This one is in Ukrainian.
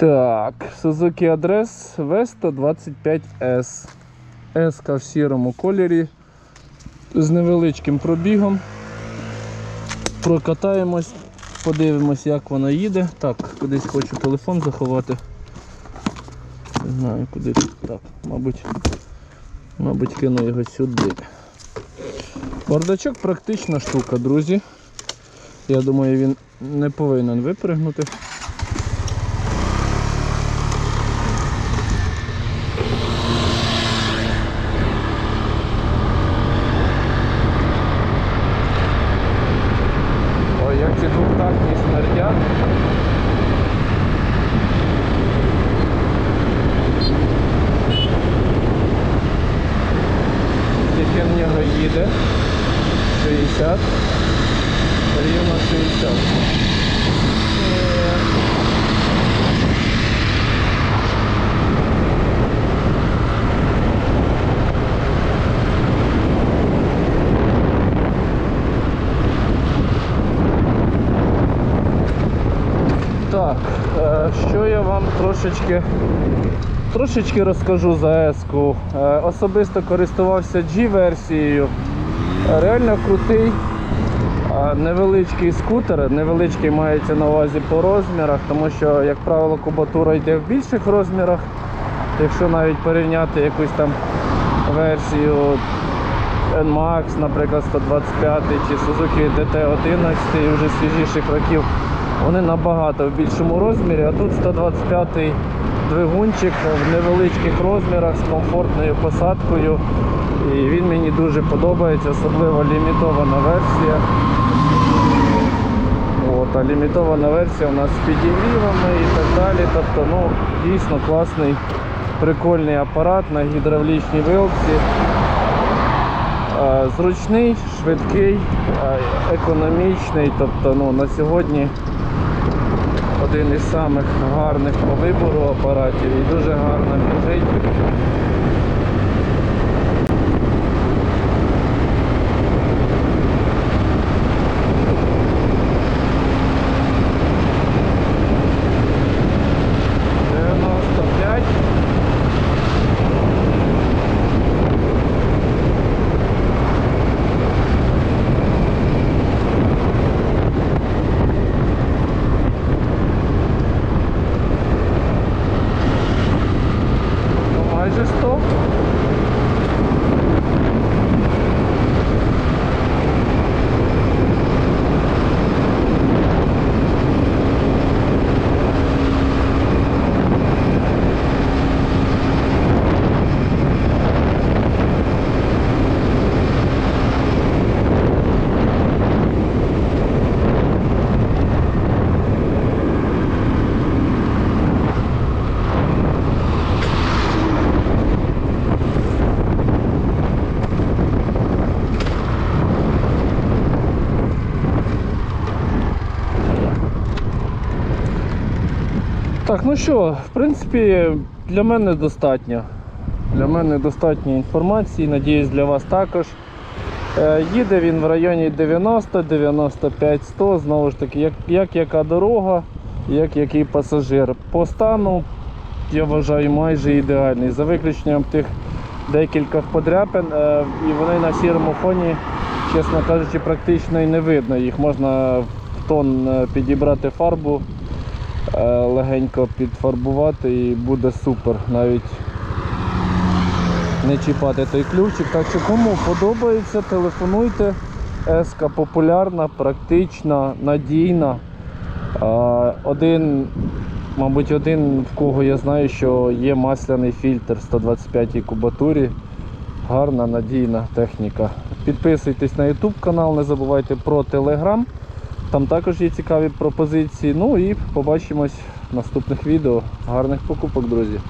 Так, Suzuki Address V125S. S в сірому кольорі з невеличким пробігом. Прокатаємось, подивимось, як вона їде. Так, кудись хочу телефон заховати. Не знаю, куди. Так, мабуть, мабуть, кину його сюди. Бардачок практична штука, друзі. Я думаю, він не повинен випригнути. Ой, як двохтактні смердять. Скільки в нього їде? 60. Рівно 60. Що я вам трошечки, трошечки розкажу за S-ку. Е, Особисто користувався G-версією. Е, Реально крутий. е, Невеличкий скутер, невеличкий мається на увазі по розмірах, тому що, як правило, кубатура йде в більших розмірах. Якщо навіть порівняти якусь там версію NMAX, наприклад, 125 чи Suzuki DT11 вже свіжіших років, вони набагато в більшому розмірі, а тут 125 двигунчик в невеличких розмірах з комфортною посадкою. І він мені дуже подобається, особливо лімітована версія. От, а лімітована версія у нас з підігрівами і так далі. Тобто, ну, дійсно класний, прикольний апарат на гідравлічній вилці. Зручний, швидкий, економічний. Тобто ну, на сьогодні один із самих гарних по вибору апаратів і дуже гарно біжить. Дев'яносто п'ять. Ну, майже 100. Так, ну що, в принципі, для мене достатньо. Для мене достатньо інформації, надіюсь, для вас також. Е, Їде він в районі 90, 95, 100, знову ж таки, як, як яка дорога, як який пасажир. По стану, я вважаю, майже ідеальний. За виключенням тих декількох подряпин, е, і вони на сірому фоні, чесно кажучи, практично і не видно. Їх можна в тон е, підібрати фарбу легенько підфарбувати і буде супер. Навіть не чіпати той ключик. Так що кому подобається, телефонуйте. Еска популярна, практична, надійна. Е, Один, мабуть, один, в кого я знаю, що є масляний фільтр 125 кубатурі. Гарна, надійна техніка. Підписуйтесь на YouTube канал, не забувайте про Telegram. Там також є цікаві пропозиції. Ну і побачимось в наступних відео. Гарних покупок, друзі!